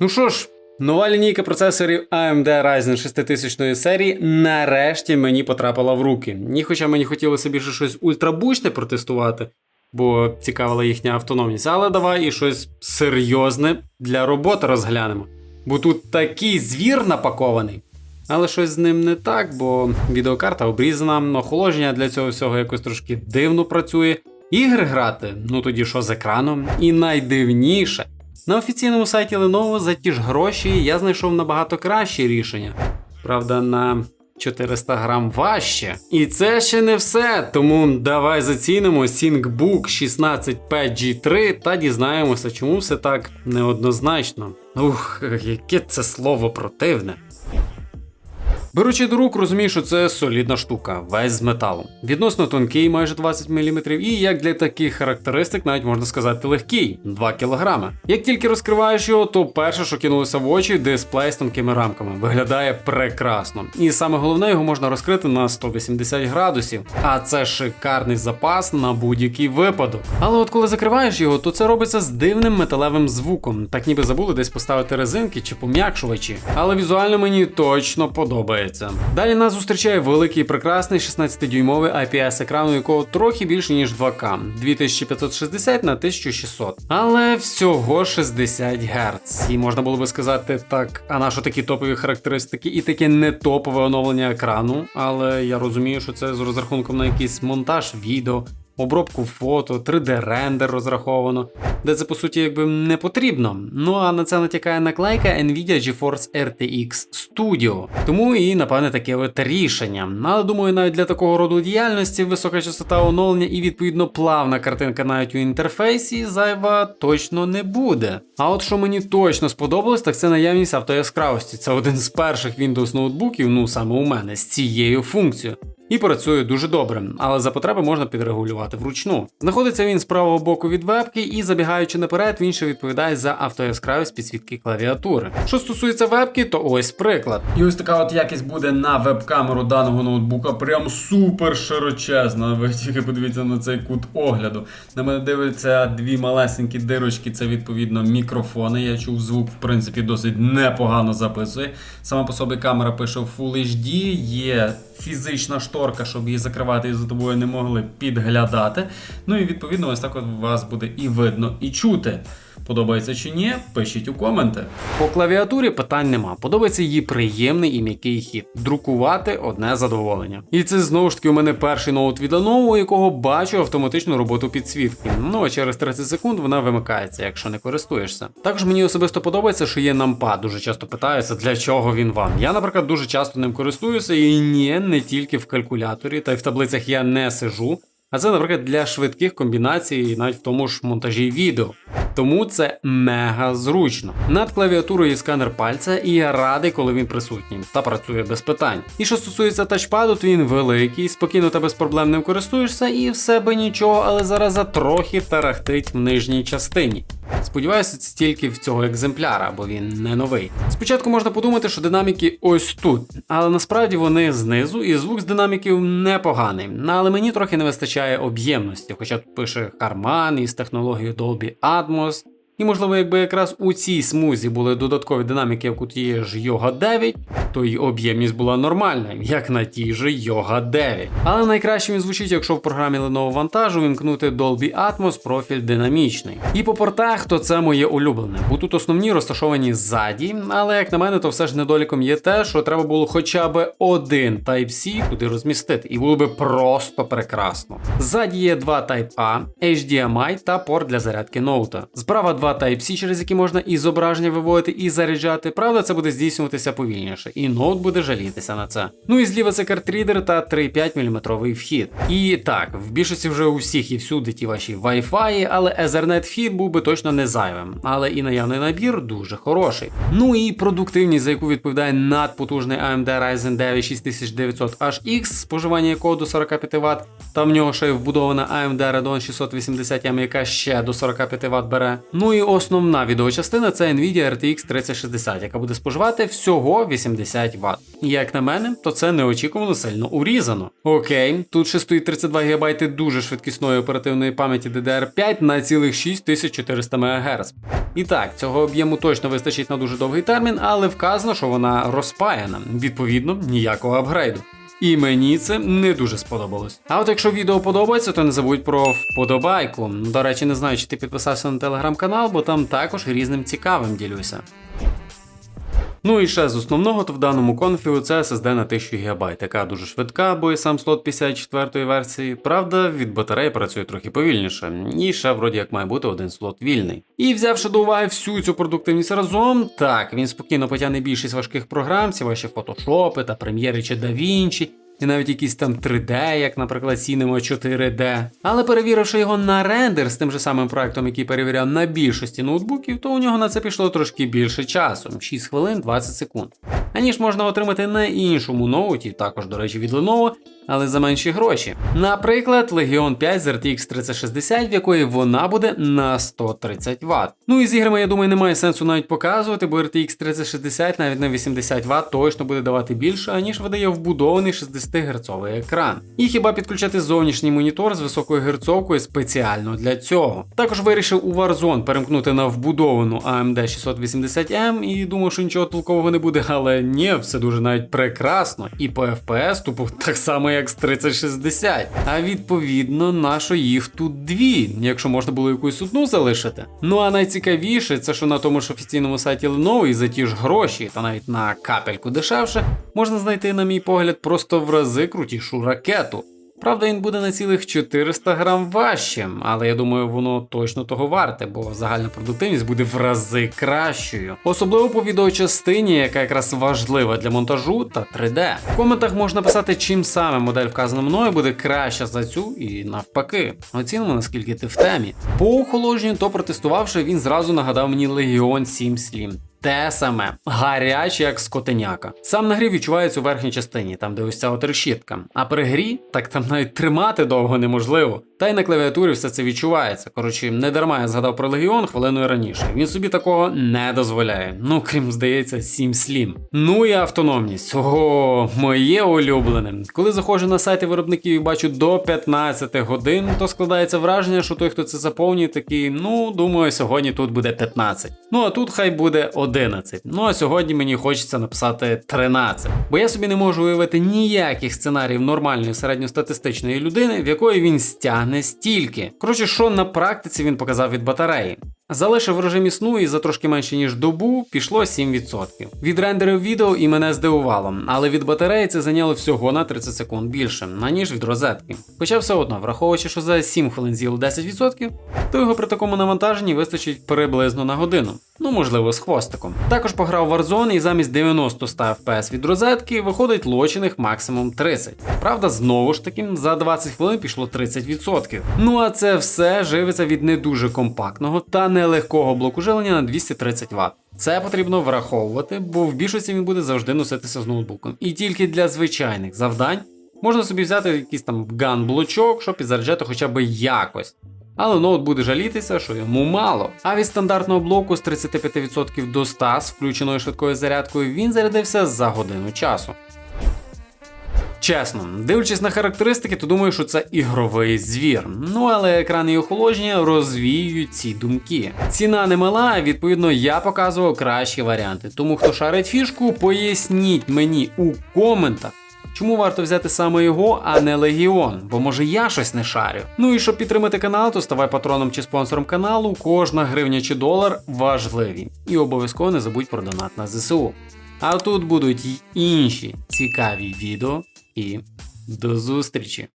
Ну що ж, нова лінійка процесорів AMD Ryzen 6000 серії нарешті мені потрапила в руки. І хоча мені хотілося більше щось ультрабучне протестувати, бо цікавила їхня автономність, але давай і щось серйозне для роботи розглянемо. Бо тут такий звір напакований. Але щось з ним не так, бо відеокарта обрізана, охолодження для цього всього якось трошки дивно працює. Ігри грати, ну тоді що з екраном. І найдивніше, на офіційному сайті Lenovo за ті ж гроші я знайшов набагато кращі рішення. Правда, на 400 грам важче. І це ще не все. Тому давай зацінимо ThinkBook 16P-G3 та дізнаємося, чому все так неоднозначно. Ух, яке це слово противне. Беручи до рук, розумію, що це солідна штука, весь з металу. Відносно тонкий, майже 20 мм, і як для таких характеристик, навіть можна сказати, легкий 2 кг. Як тільки розкриваєш його, то перше, що кинулося в очі, дисплей з тонкими рамками. Виглядає прекрасно. І саме головне, його можна розкрити на 180 градусів. А це шикарний запас на будь-який випадок. Але от коли закриваєш його, то це робиться з дивним металевим звуком. Так ніби забули десь поставити резинки чи пом'якшувачі. Але візуально мені точно подобається. Далі нас зустрічає великий прекрасний 16-дюймовий IPS екран, у якого трохи більше ніж 2К 2560 на 1600. Але всього 60 Гц. І можна було би сказати так, а на що такі топові характеристики і таке не топове оновлення екрану. Але я розумію, що це з розрахунком на якийсь монтаж відео. Обробку фото, 3D-рендер розраховано, де це по суті якби не потрібно. Ну а на це натякає наклейка Nvidia GeForce RTX Studio. Тому і напевне таке от рішення. Але думаю, навіть для такого роду діяльності висока частота оновлення і відповідно плавна картинка навіть у інтерфейсі зайва точно не буде. А от що мені точно сподобалось, так це наявність автояскравості. Це один з перших Windows ноутбуків, ну саме у мене, з цією функцією. І працює дуже добре, але за потреби можна підрегулювати вручну. Знаходиться він з правого боку від вебки, і забігаючи наперед, він ще відповідає за автояскравість підсвітки клавіатури. Що стосується вебки, то ось приклад. І ось така от якість буде на веб-камеру даного ноутбука, прям супер широчезна. Ви тільки подивіться на цей кут огляду. На мене дивляться дві малесенькі дирочки, це відповідно мікрофони. Я чув звук, в принципі, досить непогано записує. Сама по собі камера пише Full HD, є фізична шторка, щоб її закривати і за тобою не могли підглядати. Ну і відповідно, ось так от вас буде і видно, і чути. Подобається чи ні, пишіть у коменти. По клавіатурі питань нема. Подобається її приємний і м'який хід. Друкувати одне задоволення. І це знову ж таки у мене перший ноут від Lenovo, у якого бачу автоматичну роботу підсвітки. Ну а через 30 секунд вона вимикається, якщо не користуєшся. Також мені особисто подобається, що є нампад. Дуже часто питаються, для чого він вам. Я, наприклад, дуже часто ним користуюся, і ні, не тільки в калькуляторі, та й в таблицях я не сижу. А це, наприклад, для швидких комбінацій, навіть в тому ж монтажі відео. Тому це мега зручно. Над клавіатурою є сканер пальця, і я радий, коли він присутній та працює без питань. І що стосується тачпаду, то він великий, спокійно та без проблем ним користуєшся, і все би нічого, але зараз трохи тарахтить в нижній частині. Сподіваюся, це тільки в цього екземпляра, бо він не новий. Спочатку можна подумати, що динаміки ось тут, але насправді вони знизу, і звук з динаміків непоганий. Але мені трохи не вистачає об'ємності, хоча тут пише карман із технологією Dolby Atmos. І, можливо, якби якраз у цій смузі були додаткові динаміки, як у тієї ж Yoga 9, то й об'ємність була нормальна, як на тій же Yoga 9. Але найкраще він звучить, якщо в програмі Lenovo вантажу вімкнути Dolby Atmos профіль динамічний. І по портах, то це моє улюблене, бо тут основні розташовані ззаді, але як на мене, то все ж недоліком є те, що треба було хоча б один Type-C туди розмістити, і було би просто прекрасно. Ззаді є два Type-A, HDMI та порт для зарядки ноута. Справа два Type-C, через які можна і зображення виводити, і заряджати. Правда, це буде здійснюватися повільніше, і ноут буде жалітися на це. Ну і зліва це картрідер та 3,5 мм вхід. І так, в більшості вже у всіх і всюди ті ваші Wi-Fi, але Ethernet вхід був би точно не зайвим. Але і наявний набір дуже хороший. Ну і продуктивність, за яку відповідає надпотужний AMD Ryzen 9 6900HX, споживання якого до 45 Вт, Там в нього ще й вбудована AMD Radeon 680M, яка ще до 45 Вт бере. Ну і основна відеочастина це Nvidia RTX 3060, яка буде споживати всього 80 Вт. Як на мене, то це неочікувано сильно урізано. Окей, тут ще стоїть 32 ГБ дуже швидкісної оперативної пам'яті DDR5 на цілих 6400 МГц. І так, цього об'єму точно вистачить на дуже довгий термін, але вказано, що вона розпаяна. Відповідно, ніякого апгрейду. І мені це не дуже сподобалось. А от якщо відео подобається, то не забудь про вподобайку. До речі, не знаю, чи ти підписався на телеграм-канал, бо там також різним цікавим ділюся. Ну і ще з основного, то в даному конфігу це SSD на 1000 ГБ, яка дуже швидка, бо і сам слот 54-ї версії. Правда, від батареї працює трохи повільніше, і ще вроді як має бути один слот вільний. І взявши до уваги всю цю продуктивність разом, так він спокійно потягне більшість важких програм, ці ваші фотошопи та прем'єри чи DaVinci, і навіть якісь там 3D, як, наприклад, Cinema 4D. Але перевіривши його на рендер з тим же самим проектом, який перевіряв на більшості ноутбуків, то у нього на це пішло трошки більше часу 6 хвилин 20 секунд. Аніж можна отримати на іншому ноуті, також, до речі, від Lenovo, але за менші гроші. Наприклад, Legion 5 з RTX 3060, в якої вона буде на 130 Вт. Ну і з іграми, я думаю, немає сенсу навіть показувати, бо RTX 3060 навіть на 80 Вт точно буде давати більше, аніж видає вбудований 60 Гц екран. І хіба підключати зовнішній монітор з високою герцовкою спеціально для цього. Також вирішив у Warzone перемкнути на вбудовану AMD 680M і думав, що нічого толкового не буде, але ні, все дуже навіть прекрасно. І по FPS тупо так само, як 3060. А відповідно, нащо їх тут дві, якщо можна було якусь одну залишити. Ну а найцікавіше, це що на тому ж офіційному сайті Lenovo і за ті ж гроші, та навіть на капельку дешевше, можна знайти, на мій погляд, просто в рази крутішу ракету. Правда, він буде на цілих 400 грам важчим, але я думаю, воно точно того варте, бо загальна продуктивність буде в рази кращою. Особливо по відеочастині, яка якраз важлива для монтажу та 3D. В коментах можна писати, чим саме модель вказана мною буде краща за цю і навпаки. Оцінимо, наскільки ти в темі. По охолодженню, то протестувавши, він зразу нагадав мені Legion 7 Slim. Те саме, гаряче, як скотеняка. Сам на грі відчувається у верхній частині, там де ось ця от решітка. А при грі, так там навіть тримати довго неможливо. Та й на клавіатурі все це відчувається. Коротше, не дарма я згадав про Легіон хвилиною раніше. Він собі такого не дозволяє. Ну, крім здається, 7 слім. Ну і автономність. Ого, моє улюблене. Коли заходжу на сайти виробників і бачу до 15 годин, то складається враження, що той, хто це заповнює, такий, ну, думаю, сьогодні тут буде 15. Ну а тут хай буде 11. Ну а сьогодні мені хочеться написати 13. Бо я собі не можу уявити ніяких сценаріїв нормальної середньостатистичної людини, в якої він стягне стільки. Коротше, що на практиці він показав від батареї. Залишив в режимі сну і за трошки менше ніж добу пішло 7%. Відрендерив відео і мене здивувало, але від батареї це зайняло всього на 30 секунд більше, аніж від розетки. Хоча все одно, враховуючи, що за 7 хвилин з'їло 10%, то його при такому навантаженні вистачить приблизно на годину. Ну, можливо, з хвостиком. Також пограв Warzone і замість 90-100 FPS від розетки виходить лочених максимум 30. Правда, знову ж таки, за 20 хвилин пішло 30%. Ну а це все живиться від не дуже компактного та нелегкого блоку жилення на 230 Вт. Це потрібно враховувати, бо в більшості він буде завжди носитися з ноутбуком. І тільки для звичайних завдань можна собі взяти якийсь там ган-блочок, щоб підзаряджати хоча б якось. Але ноут буде жалітися, що йому мало. А від стандартного блоку з 35% до 100 з включеною швидкою зарядкою він зарядився за годину часу. Чесно, дивлячись на характеристики, то думаю, що це ігровий звір. Ну але екран і охолодження розвіюють ці думки. Ціна не мала, відповідно я показував кращі варіанти. Тому хто шарить фішку, поясніть мені у коментах. Чому варто взяти саме його, а не Легіон? Бо може я щось не шарю. Ну і щоб підтримати канал, то ставай патроном чи спонсором каналу. Кожна гривня чи долар важливі. І обов'язково не забудь про донат на ЗСУ. А тут будуть й інші цікаві відео і до зустрічі!